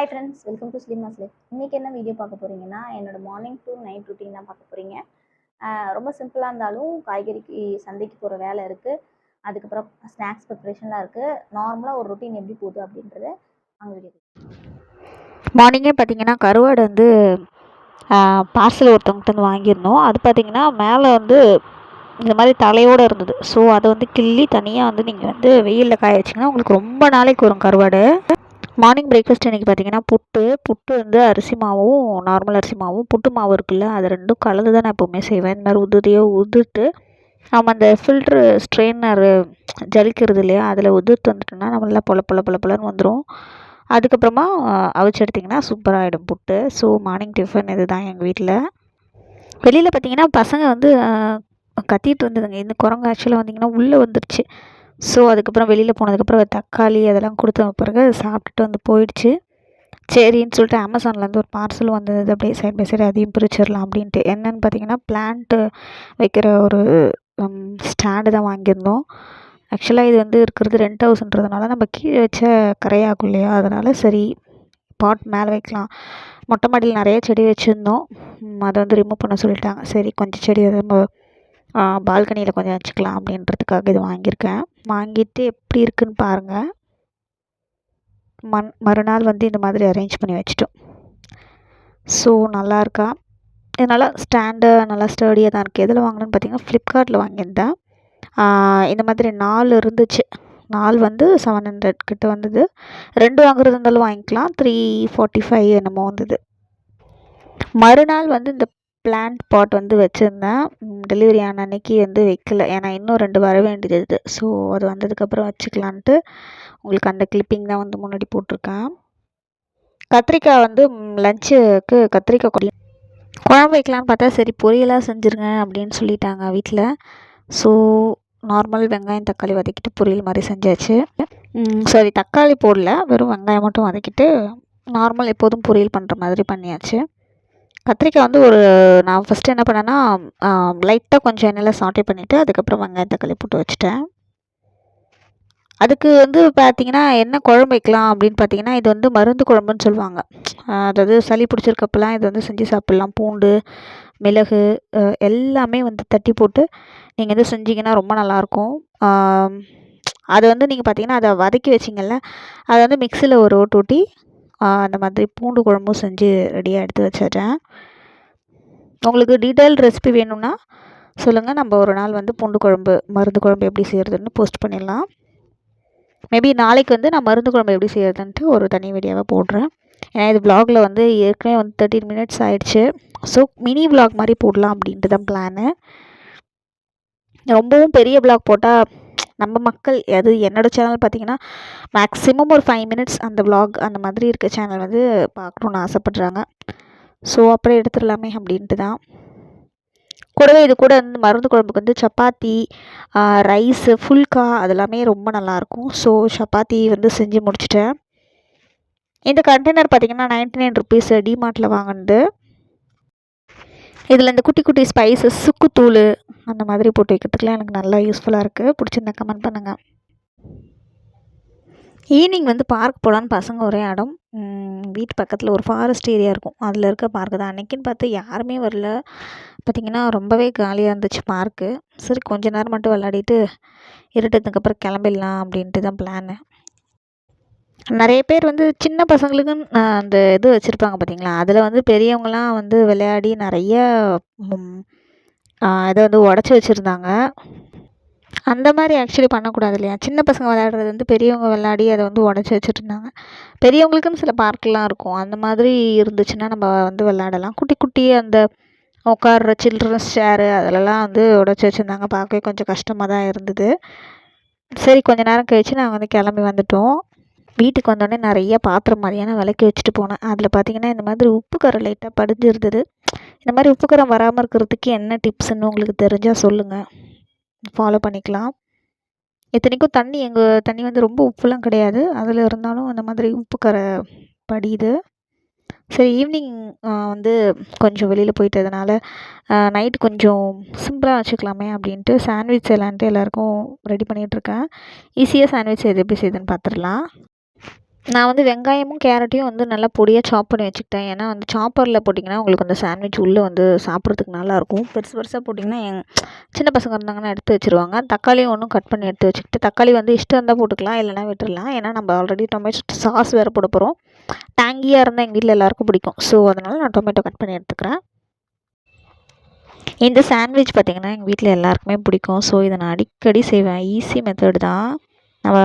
Hi friends welcome to slim அஸ்லிப் இன்றைக்கி என்ன video பார்க்க போகிறீங்கன்னா என்னோட மார்னிங் டு நைட் ருட்டீன் தான் பார்க்க போகிறீங்க ரொம்ப சிம்பிளாக இருந்தாலும் காய்கறிக்கு சந்தைக்கு போகிற வேலை இருக்குது அதுக்கப்புறம் ஸ்நாக்ஸ் ப்ரிப்ரேஷன்லாம் இருக்குது நார்மலாக ஒரு ருட்டீன் எப்படி போகுது அப்படின்றத அங்கே வீடியோ மார்னிங்கே பார்த்தீங்கன்னா கருவாடு வந்து பார்சல் ஒருத்தவங்கிட்ட வந்து வாங்கியிருந்தோம். அது பார்த்தீங்கன்னா மேலே வந்து இந்த மாதிரி தலையோடு இருந்தது. ஸோ அதை வந்து கிள்ளி தனியாக வந்து நீங்கள் வந்து வெயிலில் காய வச்சிங்கன்னா உங்களுக்கு ரொம்ப நாளைக்கு வரும் கருவாடு. மார்னிங் பிரேக்ஃபாஸ்ட் இன்றைக்கி பார்த்தீங்கன்னா புட்டு புட்டு வந்து அரிசி மாவும் நார்மல் அரிசி மாவும் புட்டு மாவு இருக்குல்ல அது ரெண்டும் கலந்து தான் நான் எப்போவுமே செய்வேன். இந்த மாதிரி உதுதியோ உதிர்த்து நம்ம அந்த ஃபில்ட்ரு ஸ்ட்ரெயினர் ஜலிக்கிறது இல்லையா அதில் உதிர்த்து வந்துட்டோம்னா நம்மளாம் பொல பொல பொல பொலன்னு வந்துடும் அதுக்கப்புறமா அவிச்சு எடுத்திங்கன்னா சூப்பராகிடும் புட்டு. ஸோ மார்னிங் டிஃபன் இது தான் எங்கள் வீட்டில். வெளியில் பார்த்தீங்கன்னா பசங்க வந்து கத்திட்டு இருந்ததுங்க இந்த குரங்கு ஆக்சுவலாக வந்திங்கன்னா உள்ளே வந்துடுச்சு ஸோ அதுக்கப்புறம் வெளியில் போனதுக்கப்புறம் தக்காளி அதெல்லாம் கொடுத்த பிறகு சாப்பிட்டுட்டு வந்து போயிடுச்சு. சரின்னு சொல்லிட்டு அமேசான்லேருந்து ஒரு பார்சல் வந்தது. அப்படியே சைட் பை சைடு அதையும் பிரிச்சிடலாம் அப்படின்ட்டு. என்னென்னு பார்த்தீங்கன்னா பிளான்ட்டு வைக்கிற ஒரு ஸ்டாண்டு தான் வாங்கியிருந்தோம். ஆக்சுவலாக இது வந்து இருக்கிறது ரெண்ட் ஹவுஸ்ன்றதுனால நம்ம கீழே வச்ச கரையாகும் இல்லையா? அதனால் சரி பாட் மேலே வைக்கலாம். மொட்டை மாடியில் நிறைய செடி வச்சுருந்தோம். அதை வந்து ரிமூவ் பண்ண சொல்லிட்டாங்க. சரி கொஞ்சம் செடி அதை நம்ம பால்கனியில் கொஞ்சம் வச்சுக்கலாம் அப்படின்றதுக்காக இது வாங்கியிருக்கேன். வாங்கிட்டு எப்படி இருக்குன்னு பாருங்கள் மண் மறுநாள் வந்து இந்த மாதிரி அரேஞ்ச் பண்ணி வச்சிட்டோம். ஸோ நல்லா இருக்கா? இது நல்லா ஸ்டாண்டு நல்லா ஸ்டடியாக தான் இருக்குது எதில் வாங்கினேன்னு பார்த்தீங்கன்னா ஃப்ளிப்கார்ட்டில் வாங்கியிருந்தேன். இந்த மாதிரி நாலு இருந்துச்சு. நாலு வந்து செவன் ஹண்ட்ரட் கிட்ட வந்தது. ரெண்டு வாங்குறது இருந்தாலும் வாங்கிக்கலாம். த்ரீ ஃபார்ட்டி ஃபைவ் என்னமோ வந்தது. மறுநாள் வந்து இந்த பிளான்ட் பாட் வந்து வச்சுருந்தேன். டெலிவரி ஆன அன்னைக்கு வந்து வைக்கல. ஏன்னா இன்னும் ரெண்டு வர வேண்டியது. ஸோ அது வந்ததுக்கப்புறம் வச்சுக்கலான்ட்டு உங்களுக்கு அந்த கிளிப்பிங் தான் வந்து முன்னாடி போட்டிருக்கேன். கத்திரிக்காய் வந்து லஞ்சுக்கு கத்திரிக்காய் கொடி குழம்பு வைக்கலான்னு பார்த்தா சரி பொரியலாக செஞ்சுருங்க அப்படின்னு சொல்லிட்டாங்க வீட்டில் ஸோ நார்மல் வெங்காயம் தக்காளி வதக்கிட்டு பொரியல் மாதிரி செஞ்சாச்சு. சரி தக்காளி போடல. வெறும் வெங்காயம் மட்டும் வதக்கிட்டு நார்மல் எப்போதும் பொரியல் பண்ணுற மாதிரி பண்ணியாச்சு. கத்திரிக்காய் வந்து ஒரு நான் ஃபஸ்ட்டு என்ன பண்ணேன்னா லைட்டாக கொஞ்சம் எண்ணெயில் சாட்டே பண்ணிவிட்டு அதுக்கப்புறம் வெங்காயம் தக்காளி போட்டு வச்சுட்டேன். அதுக்கு வந்து பார்த்திங்கன்னா என்ன குழம்பு வைக்கலாம் அப்படின்னு பார்த்தீங்கன்னா இது வந்து மருந்து குழம்புன்னு சொல்லுவாங்க. அதாவது சளி பிடிச்சிருக்கப்பெல்லாம் இது வந்து செஞ்சு சாப்பிட்லாம். பூண்டு மிளகு எல்லாமே வந்து தட்டி போட்டு நீங்கள் வந்து செஞ்சிங்கன்னா ரொம்ப நல்லாயிருக்கும். அது வந்து நீங்கள் பார்த்தீங்கன்னா அதை வதக்கி வச்சிங்கள்ல அதை வந்து மிக்சியில் ஒரு ஓட்டு ஊட்டி அந்த மாதிரி பூண்டு குழம்பும் செஞ்சு ரெடியாக எடுத்து வச்சிடுறேன். உங்களுக்கு டீட்டெயில் ரெசிபி வேணும்னா சொல்லுங்கள் நம்ம ஒரு நாள் வந்து பூண்டு குழம்பு மருந்து குழம்பு எப்படி செய்கிறதுன்னு போஸ்ட் பண்ணிடலாம். மேபி நாளைக்கு வந்து நான் மருந்து குழம்பு எப்படி செய்கிறதுன்ட்டு ஒரு தனி வீடியோவாக போடுறேன். ஏன்னா இது வ்ளாகில் வந்து ஏற்கனவே வந்து தேர்ட்டின் மினிட்ஸ் ஆகிடுச்சு ஸோ மினி வ்ளாக் மாதிரி போடலாம் அப்படின்ட்டு தான் பிளானு ரொம்பவும் பெரிய வ்ளாக் போட்டால் நம்ம மக்கள் அது என்னோடய சேனல் பார்த்திங்கன்னா மேக்ஸிமம் ஒரு ஃபைவ் மினிட்ஸ் அந்த வ்ளாக் அந்த மாதிரி இருக்க சேனல் வந்து பார்க்கணுன்னு ஆசைப்பட்றாங்க. ஸோ அப்புறம் எடுத்துடலாமே அப்படின்ட்டு தான். கூடவே இது கூட வந்து மருந்து குழம்புக்கு வந்து சப்பாத்தி ரைஸு ஃபுல்கா அதெல்லாமே ரொம்ப நல்லாயிருக்கும். ஸோ சப்பாத்தி வந்து செஞ்சு முடிச்சிட்டேன். இந்த கண்டெய்னர் பார்த்திங்கன்னா நைன்ட்டி நைன் ருபீஸ் டிமார்ட்டில் வாங்கினது. இதில் இந்த குட்டி குட்டி ஸ்பைசஸ் சுக்குத்தூள் அந்த மாதிரி போட்டு வைக்கிறதுக்குலாம் எனக்கு நல்லா யூஸ்ஃபுல்லாக இருக்குது பிடிச்சிருந்தா கமெண்ட் பண்ணுங்கள் ஈவினிங் வந்து பார்க் போகலான்னு பசங்க ஒரே இடம். வீட்டு பக்கத்தில் ஒரு ஃபாரஸ்ட் ஏரியா இருக்கும். அதில் இருக்க பார்க்கு தான். அன்றைக்கின்னு பார்த்து யாருமே வரல. பார்த்திங்கன்னா ரொம்பவே காலியாக இருந்துச்சு பார்க்கு சரி கொஞ்ச நேரம் மட்டும் விளாடிட்டு இருட்டதுக்கப்புறம் கிளம்பிடலாம் அப்படின்ட்டு தான் பிளானு நிறைய பேர் வந்து சின்ன பசங்களுக்குன்னு அந்த இது வச்சுருப்பாங்க பார்த்தீங்களா அதில் வந்து பெரியவங்களாம் வந்து விளையாடி நிறைய இதை வந்து உடச்சி வச்சுருந்தாங்க. அந்த மாதிரி ஆக்சுவலி பண்ணக்கூடாது இல்லையா? சின்ன பசங்க விளையாடுறது வந்து பெரியவங்க விளையாடி அதை வந்து உடச்சி வச்சுருந்தாங்க. பெரியவங்களுக்குன்னு சில பார்க்கெலாம் இருக்கும். அந்த மாதிரி இருந்துச்சுன்னா நம்ம வந்து விளையாடலாம். குட்டி குட்டி அந்த உட்கார்ற சில்ட்ரன்ஸ் சேரு அதிலலாம் வந்து உடச்சி வச்சுருந்தாங்க. பார்க்கவே கொஞ்சம் கஷ்டமாக தான் இருந்தது. சரி கொஞ்ச நேரம் கழித்து நாங்கள் வந்து கிளம்பி வந்துட்டோம். வீட்டுக்கு வந்தோடனே நிறைய பாத்திரம் மாதிரியான விளக்கி வச்சுட்டு போனேன். அதில் பார்த்திங்கன்னா இந்த மாதிரி உப்பு கரை லைட்டாக படிஞ்சிருந்தது. இந்த மாதிரி உப்பு கரை வராமல் இருக்கிறதுக்கு என்ன டிப்ஸ்ன்னு உங்களுக்கு தெரிஞ்சால் சொல்லுங்கள் ஃபாலோ பண்ணிக்கலாம். இத்தனைக்கும் தண்ணி எங்கள் தண்ணி வந்து ரொம்ப உப்புலாம் கிடையாது. அதில் இருந்தாலும் அந்த மாதிரி உப்பு கரை படியுது. சரி ஈவினிங் வந்து கொஞ்சம் வெளியில் போயிட்டதுனால நைட் கொஞ்சம் சிம்பிளாக வச்சுக்கலாமே அப்படின்ட்டு சாண்ட்விச் செய்யலான்ட்டு எல்லாேருக்கும் ரெடி பண்ணிகிட்ருக்கேன் ஈஸியாக சாண்ட்விச் எது எப்படி செய்யுதுன்னு பார்த்துடலாம் நான் வந்து வெங்காயமும் கேரட்டையும் வந்து நல்லா பொடியாக சாப் பண்ணி வச்சுக்கிட்டேன். ஏன்னா வந்து சாப்பரில் போட்டிங்கன்னா உங்களுக்கு அந்த சாண்ட்விச் உள்ளே வந்து சாப்பிட்றதுக்கு நல்லாயிருக்கும் பெருசு பெருசாக போட்டிங்கன்னா எங் சின்ன பசங்க இருந்தாங்கன்னா எடுத்து வச்சுருவாங்க. தக்காளியும் ஒன்றும் கட் பண்ணி எடுத்து வச்சுக்கிட்டு தக்காளி வந்து இஷ்டம் இருந்தால் போட்டுக்கலாம் இல்லைனா விட்டுடலாம் ஏன்னா நம்ம ஆல்ரெடி டொமேட்டோ சாஸ் வேறு போட போகிறோம் டேங்கியாக இருந்தால் எங்கள் வீட்டில் எல்லாேருக்கும் பிடிக்கும். ஸோ அதனால் நான் டொமேட்டோ கட் பண்ணி எடுத்துக்கிறேன். இந்த சாண்ட்விச் பார்த்திங்கன்னா எங்கள் வீட்டில் எல்லாருக்குமே பிடிக்கும். ஸோ இதை நான் அடிக்கடி செய்வேன். ஈஸி மெத்தட் தான். நம்ம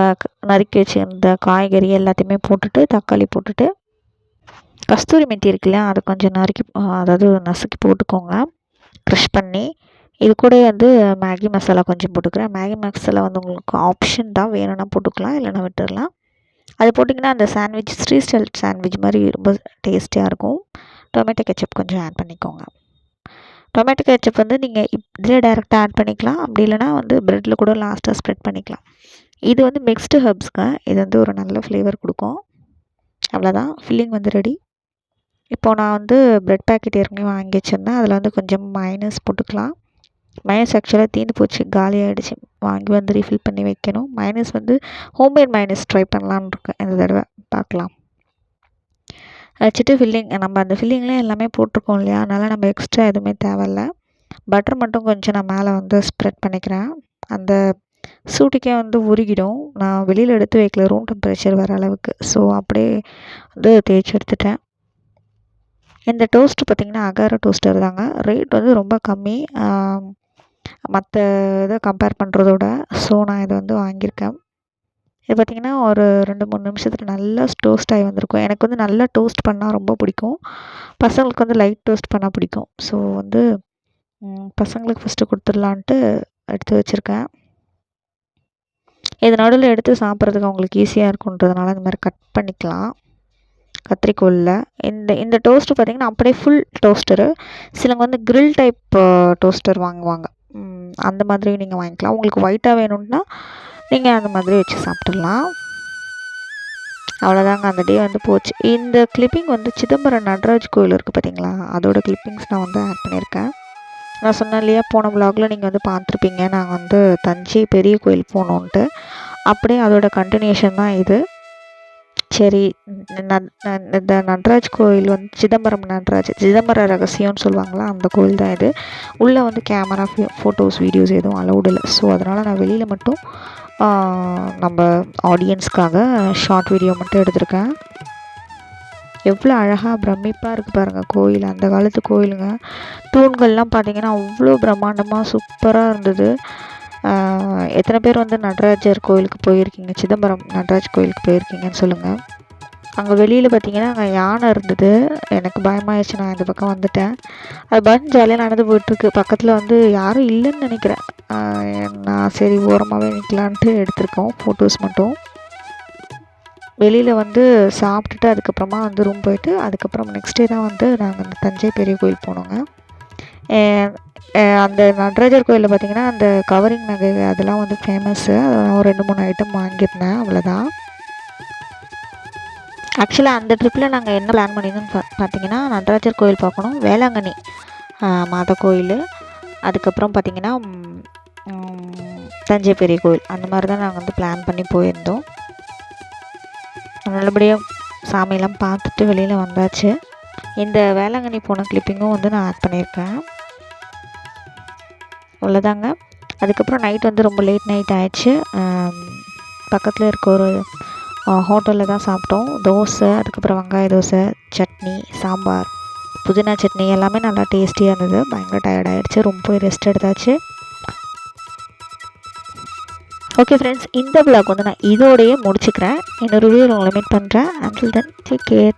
நறுக்கி வச்சுருந்த காய்கறி எல்லாத்தையுமே போட்டுட்டு தக்காளி போட்டுட்டு கஸ்தூரி மெத்தி இருக்கு இல்லையா அதை கொஞ்சம் நறுக்கி அதாவது நசுக்கி போட்டுக்கோங்க. க்ரஷ் பண்ணி இது கூட வந்து மேகி மசாலா கொஞ்சம் போட்டுக்கிறேன். மேகி மசாலா வந்து உங்களுக்கு ஆப்ஷன் தான். வேணும்னா போட்டுக்கலாம் இல்லைன்னா விட்டுடலாம் அது போட்டிங்கன்னா அந்த சாண்ட்விச் ஸ்ட்ரீட் ஸ்டைல் சாண்ட்விச் மாதிரி ரொம்ப டேஸ்டியாக இருக்கும். டொமேட்டோ கெச்சப் கொஞ்சம் ஆட் பண்ணிக்கோங்க. டொமேட்டோ கெச்சப் வந்து நீங்கள் இதில் டேரெக்டாக ஆட் பண்ணிக்கலாம். அப்படி இல்லைனா வந்து ப்ரெட்டில் கூட லாஸ்ட்டாக ஸ்ப்ரெட் பண்ணிக்கலாம். இது வந்து மிக்ஸ்டு ஹர்ப்ஸ்ங்க இது வந்து ஒரு நல்ல ஃப்ளேவர் கொடுக்கும். அவ்வளோதான் ஃபில்லிங் வந்து ரெடி இப்போது நான் வந்து ப்ரெட் பேக்கெட் ஏற்கனவே வாங்கி வச்சுருந்தேன். அதில் வந்து கொஞ்சம் மைனஸ் போட்டுக்கலாம். மைனஸ் ஆக்சுவலாக தீர்ந்து போச்சு. காலி ஆகிடுச்சு வாங்கி வந்து ரீஃபில் பண்ணி வைக்கணும். மைனஸ் வந்து ஹோம்மேட் மைனஸ் ட்ரை பண்ணலான்னு இருக்கேன். இந்த தடவை பார்க்கலாம். வச்சுட்டு ஃபில்லிங் நம்ம அந்த ஃபில்லிங்லேயே எல்லாமே போட்டிருக்கோம் இல்லையா? அதனால் நம்ம எக்ஸ்ட்ரா எதுவுமே தேவையில்ல. பட்டர் மட்டும் கொஞ்சம் நான் மேலே வந்து ஸ்ப்ரெட் பண்ணிக்கிறேன். அந்த சூட்டுக்கே வந்து உருகிடும். நான் வெளியில் எடுத்து வைக்கல. ரூம் டெம்பரேச்சர் வர அளவுக்கு. ஸோ அப்படியே வந்து தேய்ச்சி எடுத்துட்டேன். இந்த டோஸ்ட் பார்த்திங்கன்னா அகார டோஸ்டர் தாங்க. ரேட் வந்து ரொம்ப கம்மி. மற்ற இதை கம்பேர் பண்ணுறதோட ஸோ நான் இதை வந்து வாங்கியிருக்கேன். இது பார்த்திங்கன்னா ஒரு ரெண்டு மூணு நிமிஷத்தில் நல்லா டோஸ்ட் ஆகி வந்திருக்கும். எனக்கு வந்து நல்லா டோஸ்ட் பண்ணால் ரொம்ப பிடிக்கும். பசங்களுக்கு வந்து லைட் டோஸ்ட் பண்ணால் பிடிக்கும். ஸோ வந்து பசங்களுக்கு ஃபஸ்ட்டு கொடுத்துடலான்ட்டு எடுத்து வச்சுருக்கேன். இது நடுவில் எடுத்து சாப்பிட்றதுக்கு அவங்களுக்கு ஈஸியாக இருக்குன்றதுனால இந்த மாதிரி கட் பண்ணிக்கலாம். கத்திரிக்கோலில் இந்த இந்த டோஸ்ட்டு பார்த்திங்கன்னா அப்படியே ஃபுல் டோஸ்டரு சிலங்க வந்து கிரில் டைப் டோஸ்டர் வாங்குவாங்க. அந்த மாதிரி நீங்கள் வாங்கிக்கலாம். உங்களுக்கு ஒயிட்டாக வேணும்னா நீங்கள் அந்த மாதிரி வச்சு சாப்பிட்றலாம் அவ்வளோதாங்க அந்த டே வந்து போச்சு. இந்த கிளிப்பிங் வந்து சிதம்பரம் நடராஜ் கோயில் இருக்குது பார்த்தீங்களா அதோட கிளிப்பிங்ஸ் நான் வந்து ஆட் பண்ணியிருக்கேன். நான் சொன்னேன் இல்லையா போன விலாகில் நீங்கள் வந்து பார்த்துருப்பீங்க. நாங்கள் வந்து தஞ்சை பெரிய கோயில் போனோன்ட்டு அப்படியே அதோட கண்டினியூஷன் தான் இது. சரி ந- இந்த நடராஜ் கோயில் வந்து சிதம்பரம் நடராஜ் சிதம்பர ரகசியம்னு சொல்லுவாங்களா அந்த கோயில் தான் இது. உள்ளே வந்து கேமரா ஃபோட்டோஸ் வீடியோஸ் எதுவும் அலௌடு இல்லை. ஸோ அதனால் நான் வெளியில் மட்டும் நம்ம ஆடியன்ஸ்க்காக ஷார்ட் வீடியோ மட்டும் எடுத்திருக்கேன். எவ்வளோ அழகாக பிரமிப்பாக இருக்குது பாருங்கள் கோயில். அந்த காலத்து கோயிலுங்க. தூண்கள்லாம் பார்த்தீங்கன்னா அவ்வளோ பிரம்மாண்டமாக சூப்பராக இருந்தது. எத்தனை பேர் வந்து நடராஜர் கோயிலுக்கு போயிருக்கீங்க? சிதம்பரம் நடராஜ் கோயிலுக்கு போயிருக்கீங்கன்னு சொல்லுங்கள் அங்கே வெளியில் பார்த்தீங்கன்னா அங்கே யானை இருந்தது. எனக்கு பயமாயிடுச்சு நான் இந்த பக்கம் வந்துட்டேன். அது பாட்டு ஜாலியாக நடந்து போயிட்டுருக்கு. பக்கத்தில் வந்து யாரும் இல்லைன்னு நினைக்கிறேன். நான் சரி ஓரமாகவே நிற்கலான்ட்டு எடுத்திருக்கோம். ஃபோட்டோஸ் மட்டும். வெளியில் வந்து சாப்பிட்டுட்டு அதுக்கப்புறமா வந்து ரூம் போயிட்டு அதுக்கப்புறம் நெக்ஸ்ட் டே தான் வந்து நாங்கள் அந்த தஞ்சை பெரிய கோயில் போனோங்க. அந்த நடராஜர் கோயிலில் பார்த்தீங்கன்னா அந்த கவரிங் நகை அதெல்லாம் வந்து ஃபேமஸ்ஸு ஒரு ரெண்டு மூணு ஐட்டம் வாங்கியிருந்தேன் அவ்வளோதான் ஆக்சுவலாக அந்த ட்ரிப்பில் நாங்கள் என்ன பிளான் பண்ணியிருந்தோம்னு பா பார்த்தீங்கன்னா நடராஜர் கோயில் பார்க்கணும். வேளாங்கண்ணி மாத மாதா கோயில். அதுக்கப்புறம் பார்த்தீங்கன்னா தஞ்சை பெரிய கோயில். அந்த மாதிரி தான் நாங்கள் வந்து பிளான் பண்ணி போயிருந்தோம். நல்லபடியாக சாமியெல்லாம் பார்த்துட்டு வெளியில் வந்தாச்சு. இந்த வேளாங்கண்ணி போன கிளிப்பிங்கும் வந்து நான் ஆட் பண்ணியிருக்கேன். அவ்வளோதாங்க. அதுக்கப்புறம் நைட் வந்து ரொம்ப லேட் நைட் ஆயிடுச்சு. பக்கத்தில் இருக்க ஒரு ஹோட்டலில் தான் சாப்பிட்டோம். தோசை அதுக்கப்புறம் வெங்காய தோசை சட்னி சாம்பார். புதினா சட்னி எல்லாமே நல்லா டேஸ்டியாக இருந்தது. பயங்கர டயர்ட் ஆகிடுச்சு ரொம்ப ரெஸ்ட் எடுத்தாச்சு. ஓகே ஃப்ரெண்ட்ஸ் இந்த vlog வந்து நான் இதோடையே முடிச்சுக்கிறேன். இன்னொரு வீடியோவில் உங்களை மீட் பண்ணுறேன் அண்டில் தென் டேக் கேர்